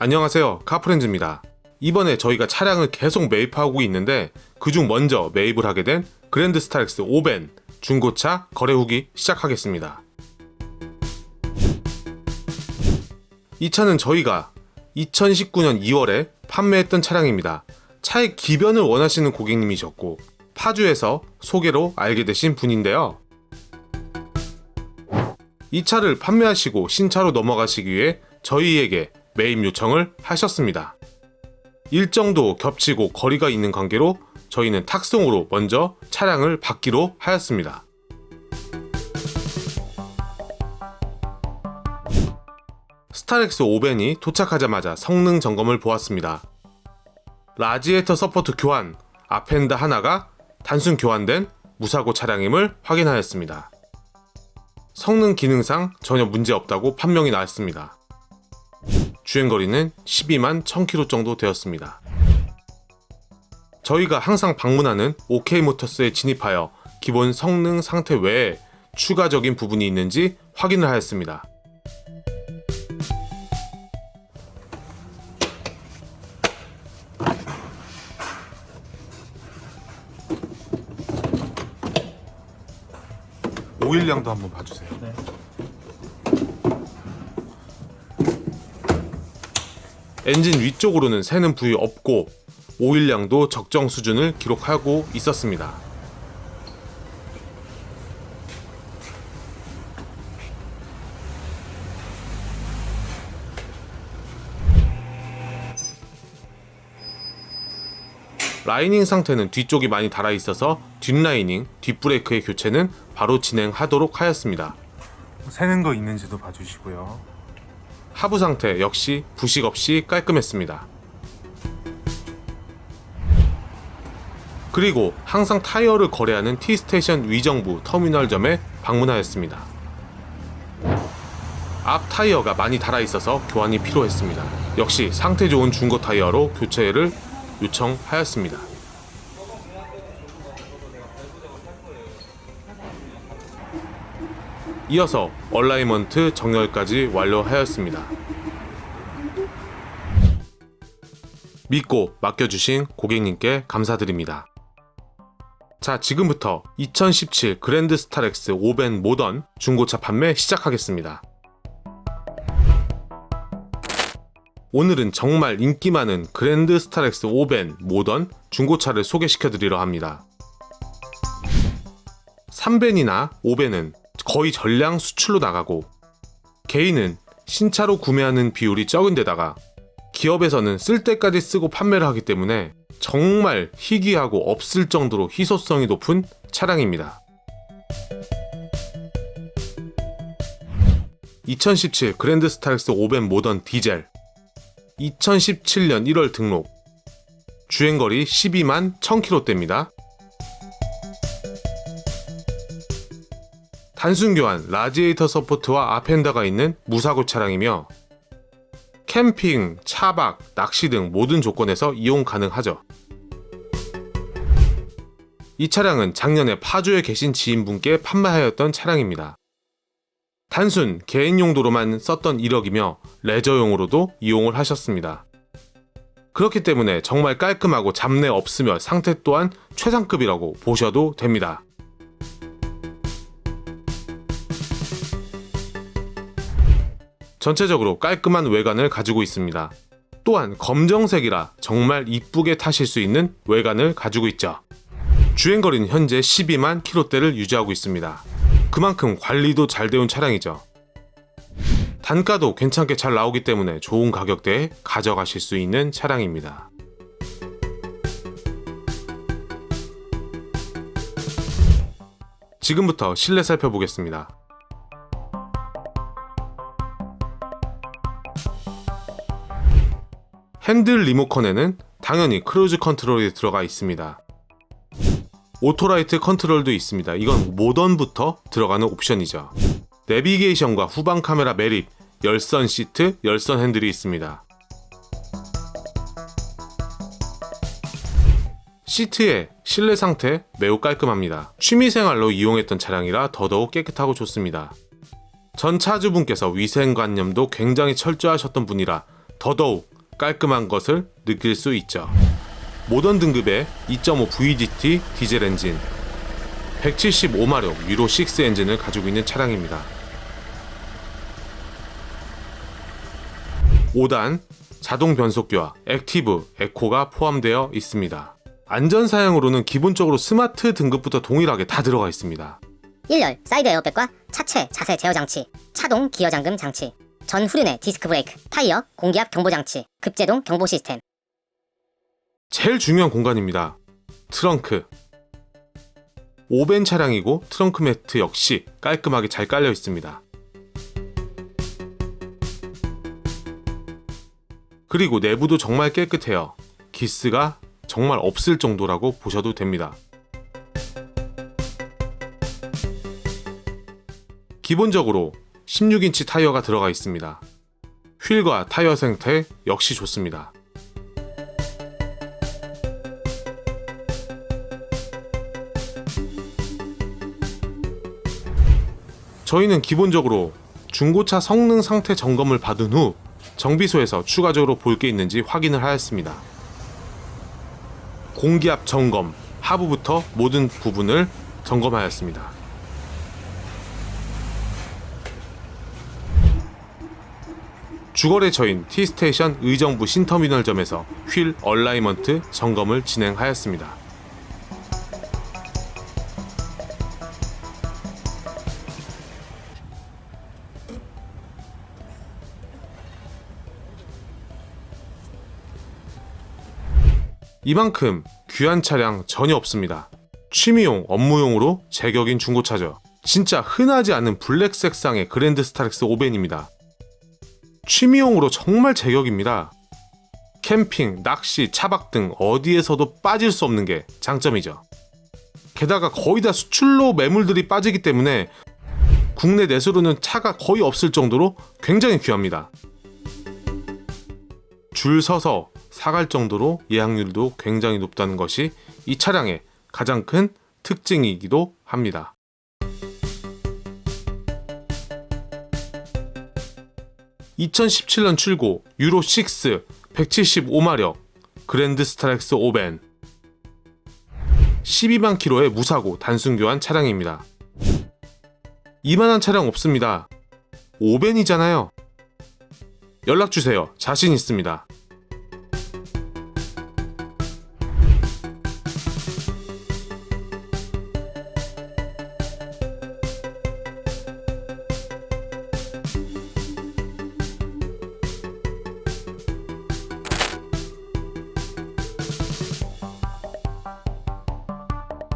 안녕하세요. 카프렌즈입니다. 이번에 저희가 차량을 계속 매입하고 있는데 그중 먼저 매입을 하게 된 그랜드 스타렉스 5벤 중고차 거래 후기 시작하겠습니다. 이 차는 저희가 2019년 2월에 판매했던 차량입니다. 차의 기변을 원하시는 고객님이셨고 파주에서 소개로 알게 되신 분인데요. 이 차를 판매하시고 신차로 넘어가시기 위해 저희에게 매입 요청을 하셨습니다. 일정도 겹치고 거리가 있는 관계로 저희는 탁송으로 먼저 차량을 받기로 하였습니다. 스타렉스 5벤이 도착하자마자 성능 점검을 보았습니다. 라지에이터 서포트 교환, 아펜다 하나가 단순 교환된 무사고 차량임을 확인하였습니다. 성능 기능상 전혀 문제 없다고 판명이 나왔습니다. 주행거리는 12만 1000km 정도 되었습니다. 저희가 항상 방문하는 OK모터스에 진입하여 기본 성능 상태 외에 추가적인 부분이 있는지 확인을 하였습니다. 오일량도 한번 봐주세요. 엔진 위쪽으로는 새는 부위 없고 오일량도 적정 수준을 기록하고 있었습니다. 라이닝 상태는 뒤쪽이 많이 닳아 있어서 뒷라이닝, 뒷브레이크의 교체는 바로 진행하도록 하였습니다. 새는 거 있는지도 봐주시고요. 하부 상태 역시 부식 없이 깔끔했습니다. 그리고 항상 타이어를 거래하는 T스테이션 위정부 터미널점에 방문하였습니다. 앞 타이어가 많이 닳아 있어서 교환이 필요했습니다. 역시 상태 좋은 중고 타이어로 교체를 요청하였습니다. 이어서 얼라이먼트 정렬까지 완료하였습니다. 믿고 맡겨주신 고객님께 감사드립니다. 자, 지금부터 2017 그랜드 스타렉스 5벤 모던 중고차 판매 시작하겠습니다. 오늘은 정말 인기 많은 그랜드 스타렉스 5벤 모던 중고차를 소개시켜 드리려 합니다. 3벤이나 5벤은 거의 전량 수출로 나가고 개인은 신차로 구매하는 비율이 적은 데다가 기업에서는 쓸 때까지 쓰고 판매를 하기 때문에 정말 희귀하고 없을 정도로 희소성이 높은 차량입니다. 2017 그랜드 스타렉스 5벤 모던 디젤 2017년 1월 등록 주행거리 12만 1000km대입니다. 단순 교환 라지에이터 서포트와 아펜다가 있는 무사고 차량이며 캠핑, 차박, 낚시 등 모든 조건에서 이용 가능하죠. 이 차량은 작년에 파주에 계신 지인분께 판매하였던 차량입니다. 단순 개인 용도로만 썼던 이력이며 레저용으로도 이용을 하셨습니다. 그렇기 때문에 정말 깔끔하고 잡내 없으며 상태 또한 최상급이라고 보셔도 됩니다. 전체적으로 깔끔한 외관을 가지고 있습니다. 또한 검정색이라 정말 이쁘게 타실 수 있는 외관을 가지고 있죠. 주행거리는 현재 12만 킬로대를 유지하고 있습니다. 그만큼 관리도 잘 되온 차량이죠. 단가도 괜찮게 잘 나오기 때문에 좋은 가격대에 가져가실 수 있는 차량입니다. 지금부터 실내 살펴보겠습니다. 핸들 리모컨에는 당연히 크루즈 컨트롤이 들어가 있습니다. 오토라이트 컨트롤도 있습니다. 이건 모던부터 들어가는 옵션이죠. 내비게이션과 후방 카메라 매립, 열선 시트, 열선 핸들이 있습니다. 시트의 실내 상태 매우 깔끔합니다. 취미생활로 이용했던 차량이라 더더욱 깨끗하고 좋습니다. 전 차주분께서 위생관념도 굉장히 철저하셨던 분이라 더더욱 깔끔한 것을 느낄 수 있죠. 모던 등급의 2.5 VDT 디젤 엔진, 175마력 유로 6 엔진을 가지고 있는 차량입니다. 5단 자동 변속기와 액티브 에코가 포함되어 있습니다. 안전 사양으로는 기본적으로 스마트 등급부터 동일하게 다 들어가 있습니다. 1열 사이드 에어백과 차체 자세 제어 장치, 차동 기어 잠금 장치, 전 후륜의 디스크 브레이크, 타이어 공기압 경보 장치, 급제동 경보 시스템, 제일 중요한 공간입니다. 트렁크. 오벤 차량이고 트렁크 매트 역시 깔끔하게 잘 깔려 있습니다. 그리고 내부도 정말 깨끗해요. 기스가 정말 없을 정도라고 보셔도 됩니다. 기본적으로 16인치 타이어가 들어가 있습니다. 휠과 타이어 상태 역시 좋습니다. 저희는 기본적으로 중고차 성능 상태 점검을 받은 후 정비소에서 추가적으로 볼 게 있는지 확인을 하였습니다. 공기압 점검, 하부부터 모든 부분을 점검하였습니다. 주거래처인 T스테이션 의정부 신터미널점에서 휠 얼라이먼트 점검을 진행하였습니다. 이만큼 귀한 차량 전혀 없습니다. 취미용, 업무용으로 제격인 중고차죠. 진짜 흔하지 않은 블랙 색상의 그랜드 스타렉스 오벤입니다. 취미용으로 정말 제격입니다. 캠핑, 낚시, 차박 등 어디에서도 빠질 수 없는 게 장점이죠. 게다가 거의 다 수출로 매물들이 빠지기 때문에 국내 내수로는 차가 거의 없을 정도로 굉장히 귀합니다. 줄 서서 사갈 정도로 예약률도 굉장히 높다는 것이 이 차량의 가장 큰 특징이기도 합니다. (2017년) 출고 유로 6 175마력 그랜드 스타렉스 오벤 12만 킬로의 무사고 단순 교환 차량입니다. 이만한 차량 없습니다. 오벤이잖아요. 연락 주세요. 자신 있습니다.